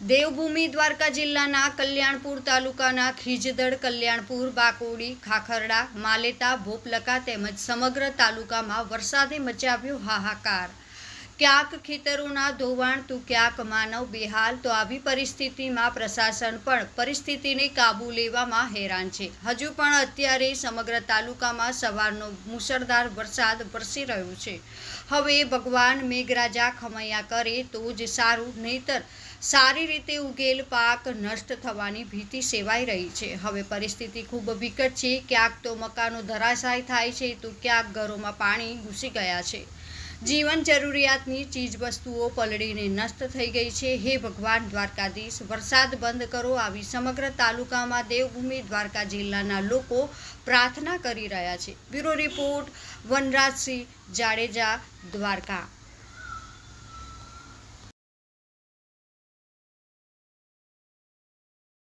દેવભૂમિ દ્વારકા જિલ્લાના કલ્યાણપુર તાલુકાના ખીજદડ કલ્યાણપુર, બાકોડી, ખાખરડા માલેતા ભોપલકા તેમજ સમગ્ર તાલુકામાં વરસાદે મચાવ્યો હાહાકાર. ક્યાંક ખેતરોના ધોવાણ, તો ક્યાંક માનવ બેહાલ, તો આવી પરિસ્થિતિમાં પ્રશાસન પણ પરિસ્થિતિને કાબૂ લેવામાં હેરાન છે. હજુ પણ અત્યારે સમગ્ર તાલુકામાં સવારનો મુસળધાર વરસાદ વરસી રહ્યો છે. હવે ભગવાન મેઘરાજા ખમૈયા કરે તો જ સારું, નહીતર સારી રીતે ઉગેલ પાક નષ્ટ થવાની ભીતિ સેવાઈ રહી છે. હવે પરિસ્થિતિ ખૂબ વિકટ છે. ક્યાંક તો મકાનો ધરાશાય થાય છે તો ક્યાંક ઘરોમાં પાણી ઘૂસી ગયા છે. જીવન જરૂરિયાતની ચીજવસ્તુઓ પલળીને નષ્ટ થઈ ગઈ છે. હે ભગવાન દ્વારકાધીશ, વરસાદ બંધ કરો આવી સમગ્ર તાલુકામાં દેવભૂમિ દ્વારકા જિલ્લાના લોકો પ્રાર્થના કરી રહ્યા છે. Bureau report Vanrajsinh Jadeja, Dwarka.